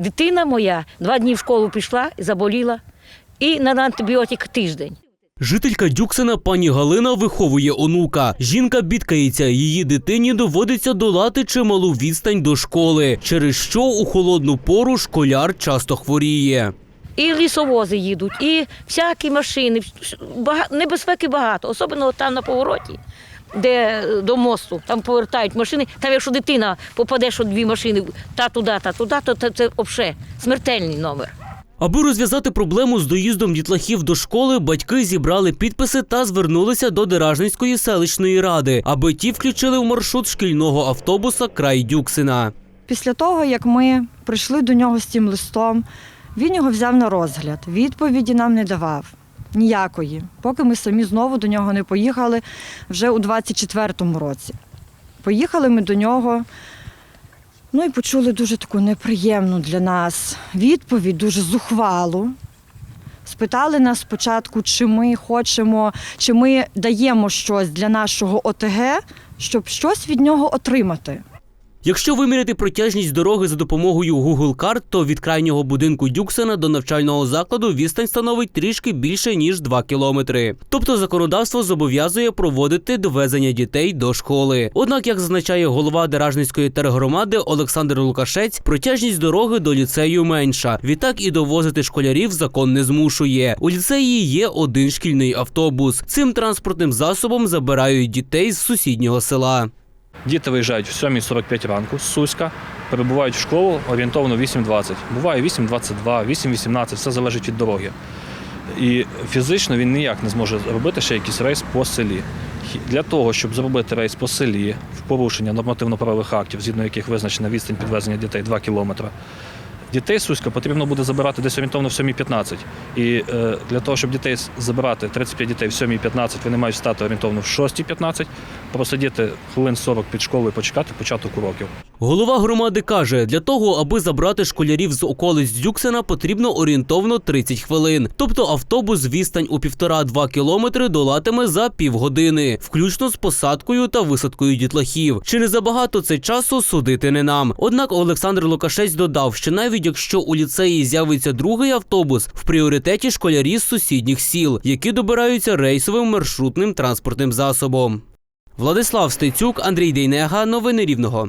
Дитина моя два дні в школу пішла, заболіла, і на антибіотик тиждень. Жителька Дюксина пані Галина виховує онука. Жінка бідкається, її дитині доводиться долати чималу відстань до школи, через що у холодну пору школяр часто хворіє. І лісовози їдуть, і всякі машини. Небезпеки багато, особливо там на повороті, де е, до мосту, там повертають машини. Там, якщо дитина попаде, що дві машини та туди, та туди, то це, взагалі смертельний номер. Аби розв'язати проблему з доїздом дітлахів до школи, батьки зібрали підписи та звернулися до Деражницької селищної ради, аби ті включили в маршрут шкільного автобуса край Дюксина. Після того, як ми прийшли до нього з цим листом, він його взяв на розгляд. Відповіді нам не давав. Ніякої, поки ми самі знову до нього не поїхали вже у 24-му році. Поїхали ми до нього, ну і почули дуже таку неприємну для нас відповідь, дуже зухвалу. Спитали нас спочатку, чи ми хочемо, чи ми даємо щось для нашого ОТГ, щоб щось від нього отримати. Якщо виміряти протяжність дороги за допомогою Google карт, то від крайнього будинку Дюксена до навчального закладу відстань становить трішки більше ніж 2 кілометри. Тобто законодавство зобов'язує проводити довезення дітей до школи. Однак, як зазначає голова Деражницької тергромади Олександр Лукашець, протяжність дороги до ліцею менша. Відтак і довозити школярів закон не змушує. У ліцеї є один шкільний автобус. Цим транспортним засобом забирають дітей з сусіднього села. Діти виїжджають в 7.45 ранку з Суська, перебувають в школу орієнтовно 8.20. Буває 8.22, 8.18, все залежить від дороги. І фізично він ніяк не зможе зробити ще якийсь рейс по селі. Для того, щоб зробити рейс по селі в порушення нормативно-правових актів, згідно яких визначена відстань підвезення дітей 2 кілометри, дітей з Суська потрібно буде забирати десь орієнтовно в 7.15. І е, для того, щоб дітей забирати 35 дітей в 7.15, вони мають стати орієнтовно в 6.15, просидіти хвилин 40 під школою і почекати початок уроків. Голова громади каже, для того, аби забрати школярів з околиць Дюксена, потрібно орієнтовно 30 хвилин. Тобто автобус відстань у півтора-два кілометри долатиме за півгодини, включно з посадкою та висадкою дітлахів. Чи не забагато це часу судити не нам? Однак Олександр Лукашець додав, що навіть якщо у ліцеї з'явиться другий автобус, в пріоритеті школярі з сусідніх сіл, які добираються рейсовим маршрутним транспортним засобом. Владислав Стецюк, Андрій Дейнега. Новини Рівного.